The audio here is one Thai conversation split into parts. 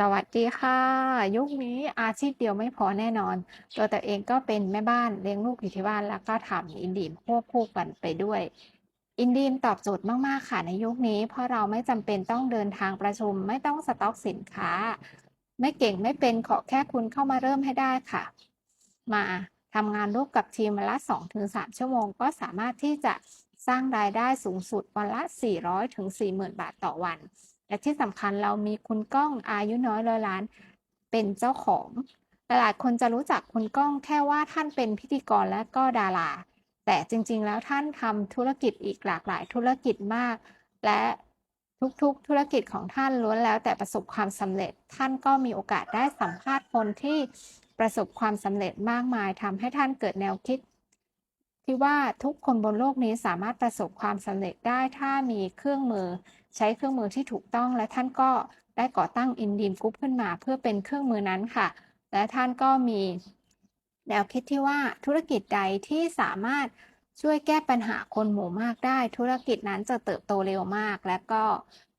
สวัสดีค่ะ ยุคนี้อาชีพเดียวไม่พอแน่นอน ตัวแต่เองก็เป็นแม่บ้านเลี้ยงลูกอยู่ที่บ้านแล้วก็ทำอินดีมควบคู่กันไปด้วย อินดีมตอบโจทย์มาก ๆ ค่ะในยุคนี้ เพราะเราไม่จำเป็นต้องเดินทางประชุม ไม่ต้องสต็อกสินค้า ไม่เก่งไม่เป็นขอแค่คุณเข้ามาเริ่มให้ได้ค่ะ มาทำงานร่วมกับทีมวันละ 2-3 ชั่วโมง ก็สามารถที่จะสร้างรายได้สูงสุดวันละ 400-40,000 บาทต่อวัน และที่สำคัญเรามีคุณก้องอายุน้อยร้อยล้านเป็นเจ้าของหลายๆคนจะรู้จักคุณก้องแค่ว่าท่านเป็นพิธีกรและก็ดารา แต่จริงๆแล้วท่านทำธุรกิจอีกหลากหลายธุรกิจมาก และทุกๆ ธุรกิจของท่านล้วนแล้วแต่ประสบความสำเร็จ ท่านก็มีโอกาสได้สัมภาษณ์คนที่ประสบความสำเร็จมากมายทำให้ท่านเกิดแนวคิด ที่ว่าทุกคนบนโลกนี้สามารถประสบความสำเร็จได้ถ้ามีเครื่องมือ ใช้เครื่องมือที่ถูกต้อง และท่านก็ได้ก่อตั้งอินดีมกรุ๊ปขึ้นมา เพื่อเป็นเครื่องมือนั้นค่ะ และท่านก็มีแนวคิดที่ว่าธุรกิจใดที่สามารถช่วยแก้ปัญหาคนหมู่มากได้ ธุรกิจนั้นจะเติบโตเร็วมาก และก็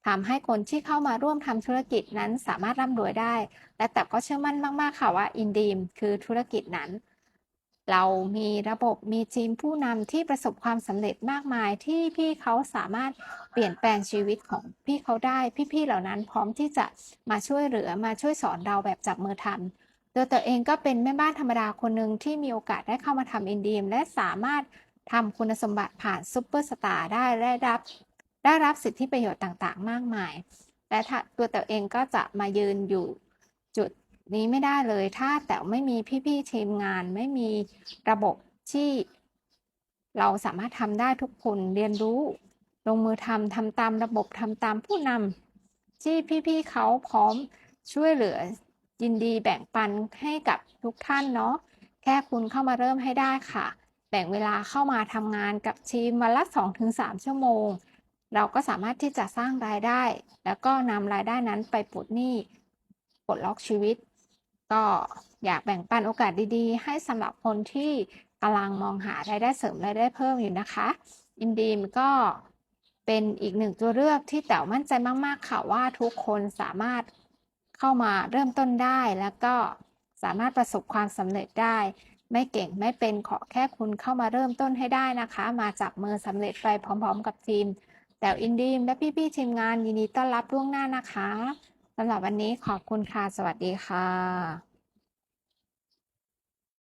ทำให้คนที่เข้ามาร่วมทำธุรกิจนั้นสามารถร่ำรวยได้ และแต่ก็เชื่อมั่นมาก ๆ ค่ะว่าอินดีมคือธุรกิจนั้น เรามีระบบมีทีมผู้นำที่ประสบความสำเร็จมากมายที่พี่เขาสามารถเปลี่ยนแปลงชีวิตของพี่เขาได้ พี่ๆเหล่านั้นพร้อมที่จะมาช่วยเหลือมาช่วยสอนเราแบบจับมือทำตัวตัวเองก็เป็นแม่บ้านธรรมดาคนหนึ่งที่มีโอกาสได้เข้ามาทำอินดีมและสามารถทำคุณสมบัติผ่านซุปเปอร์สตาร์ได้ได้รับ ได้รับสิทธิประโยชน์ต่างๆ มากมาย และถ้าตัวเองก็จะมายืนอยู่จุด นี้ไม่ได้เลย ถ้าแต่ไม่มีพี่ๆทีมงาน ไม่มีระบบที่เราสามารถทำได้ทุกคนเรียนรู้ ลงมือทำทำตามระบบทำตามผู้นำที่พี่ๆเขาพร้อมช่วยเหลือยินดีแบ่งปันให้กับทุกท่านเนาะแค่คุณเข้ามาเริ่มให้ได้ค่ะ แบ่งเวลาเข้ามาทำงานกับทีมวันละ 2-3 ชั่วโมง เราก็สามารถที่จะสร้างรายได้ แล้วก็นำรายได้นั้นไปปลดหนี้ปลดล็อกชีวิต ก็อยากแบ่งปันโอกาสดีๆ ให้สำหรับคนที่กำลังมองหารายได้เสริมรายได้เพิ่มอยู่นะคะอินดีมก็เป็นอีกหนึ่งตัวเลือกที่แต๋วมั่นใจมากๆค่ะว่าทุกคนสามารถเข้ามาเริ่มต้นได้ แล้วก็สามารถประสบความสำเร็จได้ ไม่เก่งไม่เป็นขอแค่คุณเข้ามาเริ่มต้นให้ได้นะคะ มาจับมือสำเร็จไปพร้อม ๆ กับทีม แต่อินดีมและพี่ๆทีมงานยินดีต้อนรับล่วงหน้านะคะ สำหรับวันนี้ขอบคุณค่ะ สวัสดีค่ะ